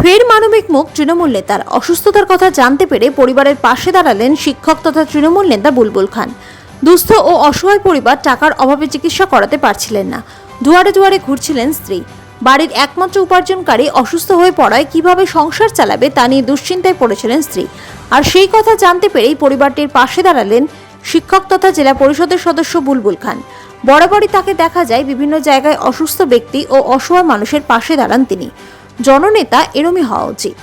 ফের মানবিক মুখ তৃণমূল নেতার। অসুস্থতার কথা জানতে পেরে পরিবারের পাশে দাঁড়ালেন শিক্ষক তথা তৃণমূল নেতা বুলবুল খান। দুস্থ ও অসহায় পরিবার টাকার অভাবে চিকিৎসা করাতে পারছিলেন না। দুয়ারে দুয়ারে ঘুরছিলেন স্ত্রী। বাড়ির একমাত্র উপার্জনকারী অসুস্থ হয়ে পড়ায় কীভাবে সংসার চালাবে তা নিয়ে দুশ্চিন্তায় পড়েছিলেন স্ত্রী। আর সেই কথা জানতে পেরেই পরিবারটির পাশে দাঁড়ালেন শিক্ষক তথা জেলা পরিষদের সদস্য বুলবুল খান। বরাবরই তাকে দেখা যায় বিভিন্ন জায়গায় অসুস্থ ব্যক্তি ও অসহায় মানুষের পাশে দাঁড়ান তিনি। জননেতা এরমই হওয়া উচিত।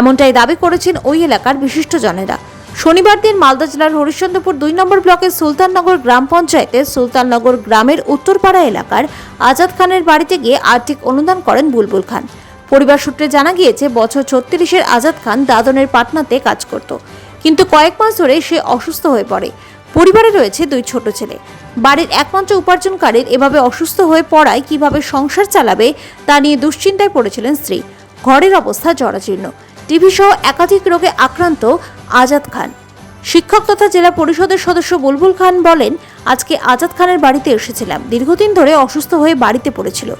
এমনটাই দাবি করেছেন ওই এলাকার বিশিষ্টজনেরা। শনিবার দিন মালদা জেলার হরিশ্চন্দ্রপুর দুই নম্বর ব্লকের সুলতাননগর গ্রাম পঞ্চায়েতের সুলতাননগর গ্রামের উত্তরপাড়া এলাকার আজাদ খানের বাড়িতে গিয়ে আর্থিক অনুদান করেন বুলবুল খান। পরিবার সূত্রে জানা গিয়েছে, বছর ছত্রিশের আজাদ খান দাদনের পাটনাতে কাজ করত। কিন্তু কয়েক মাস ধরে সে অসুস্থ হয়ে পড়ে। পরিবারে রয়েছে দুই ছোট ছেলে। বাড়ির একমাত্র উপার্জনকারীর এভাবে অসুস্থ হয়ে পড়ায় কীভাবে সংসার চালাবে তা নিয়ে দুশ্চিন্তায় পড়েছিলেন স্ত্রী। ঘরের অবস্থা জরাজীর্ণ। টিভি সহ একাধিক রোগে আক্রান্ত আজাদ খান। শিক্ষক তথা জেলা পরিষদের সদস্য বুলবুল খান বলেন, আজকে আজাদ খানের বাড়িতে এসেছিলাম। দীর্ঘদিন ধরে অসুস্থ হয়ে বাড়িতে পড়েছিল।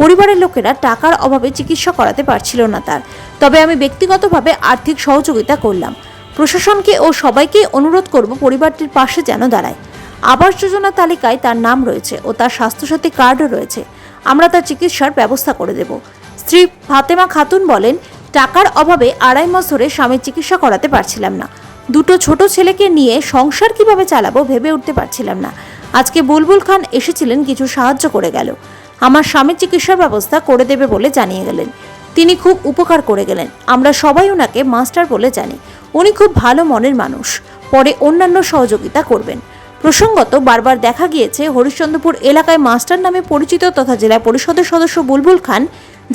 পরিবারের লোকেরা টাকার অভাবে চিকিৎসা করাতে পারছিল না তার। তবে আমি ব্যক্তিগতভাবে আর্থিক সহযোগিতা করলাম। প্রশাসনকে ও সবাইকে অনুরোধ করব পরিবারটির পাশে যেন দাঁড়ায়। আবাস যোজনা তালিকায় তার নাম রয়েছে ও তার স্বাস্থ্যসাথী কার্ডও রয়েছে। আমরা তার চিকিৎসার ব্যবস্থা করে দেব। স্ত্রী ফাতেমা খাতুন বলেন, টাকার অভাবে আড়াই মাস ধরে স্বামীর চিকিৎসা করাতে পারছিলাম না। দুটো ছোট ছেলেকে নিয়ে সংসার কীভাবে চালাবো ভেবে উঠতে পারছিলাম না। আজকে বুলবুল খান এসেছিলেন, কিছু সাহায্য করে গেল। আমার স্বামীর চিকিৎসার ব্যবস্থা করে দেবে বলে জানিয়ে গেলেন। তিনি খুব উপকার করে গেলেন। আমরা সবাই ওনাকে মাস্টার বলে জানি। উনি খুব ভালো মনের মানুষ। পরে অন্যান্য সহযোগিতা করবেন। প্রসঙ্গত বারবার দেখা গিয়েছে হরিশ্চন্দ্রপুর এলাকায় মাস্টার নামে পরিচিত তথা জেলা পরিষদের সদস্য বুলবুল খান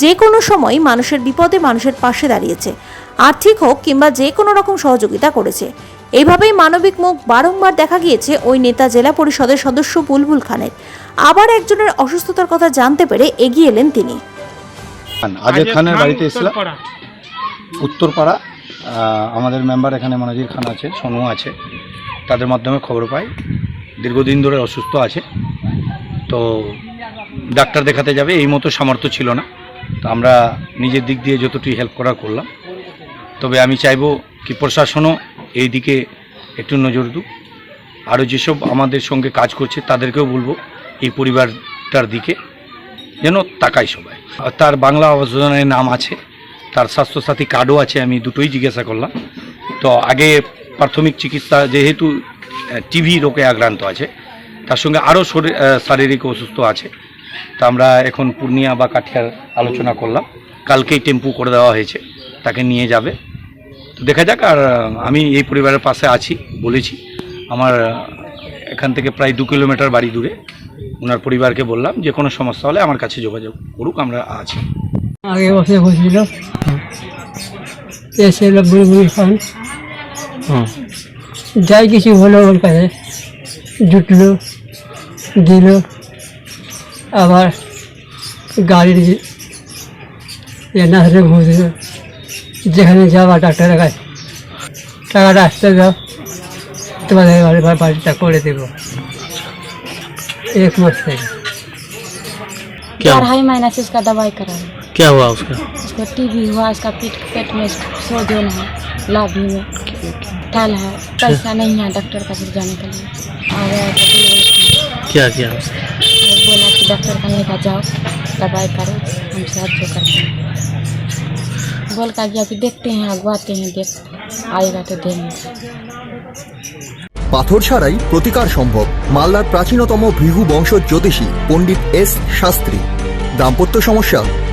যে কোনো সময় মানুষের বিপদে মানুষের পাশে দাঁড়িয়েছে আর্থিক হোক কিংবা যে কোনো রকম সহযোগিতা করেছে। এইভাবেই মানবিক মুখ বারংবার দেখা গিয়েছে ওই নেতা জেলা পরিষদের সদস্য বুলবুল খানের। আবার একজনের অসুস্থতার কথা জানতে পেরে এগিয়ে এলেন তিনি। আজেদ খানের বাড়িতে এসেছিলাম উত্তরপাড়া। উত্তরপাড়া আমাদের মেম্বার এখানে মনোজির খান আছে সোনু আছে। তাদের মাধ্যমে খবর পাই। দীর্ঘদিন ধরে অসুস্থ আছে। তো ডাক্তার দেখাতে যাবে, এই মতো সামর্থ্য ছিল না। তো আমরা নিজের দিক দিয়ে যতটুকু হেল্প করা করলাম। তবে আমি চাইব কি প্রশাসনও এই দিকে একটু নজর দিক। আরও যেসব আমাদের সঙ্গে কাজ করছে, তাদেরকেও বলব এই পরিবারটার দিকে যেন তাকাই সবাই। তার বাংলা আবাস নাম আছে, তার স্বাস্থ্যসাথী কার্ডও আছে, আমি দুটোই জিজ্ঞাসা করলাম। তো আগে প্রাথমিক চিকিৎসা যেহেতু টিভি রোগে আক্রান্ত আছে, তার সঙ্গে আরও শরীর শারীরিক অসুস্থ আছে। তা আমরা এখন পূর্ণিয়া বা কাঠিয়ার আলোচনা করলাম। কালকেই টেম্পু করে দেওয়া হয়েছে, তাকে নিয়ে যাবে। তো দেখা যাক, আর আমি এই পরিবারের পাশে আছি বলেছি। আমার এখান থেকে প্রায় দু কিলোমিটার বাড়ি দূরে। ওনার পরিবারকে বললাম, যে কোনো সমস্যা হলে আমার কাছে যোগাযোগ করুক, আমরা আছি। আগে বসে বসছিল খান। যাই কিছু হলো ওর কাছে জুটলো দিল আবার গাড়ির যে- এ নাচলে ঘুষ দিল যেখানে যাওয়া ডাক্তারের কাছে টাকাটা আসতে দাও তোমাদের বাড়ি বাড়িটা করে দেবো এক মাস থেকে क्या अढ़ाई महीना से इसका दवाई करा है क्या हुआ उसका उसका टीबी हुआ उसका पेट पेट में सोजन है लाभ में ठल है पैसा नहीं है डॉक्टर का पास जाने के लिए और क्या किया बोला कि डॉक्टर का नहीं था जाओ दवाई करो हम सब जो करते हैं बोल का गया कि देखते हैं अगवाते हैं देख आएगा तो देंगे পাথর ছাড়াই প্রতিকার সম্ভব মালদার প্রাচীনতম ভৃহু বংশ জ্যোতিষী পণ্ডিত এস শাস্ত্রী দাম্পত্য সমস্যা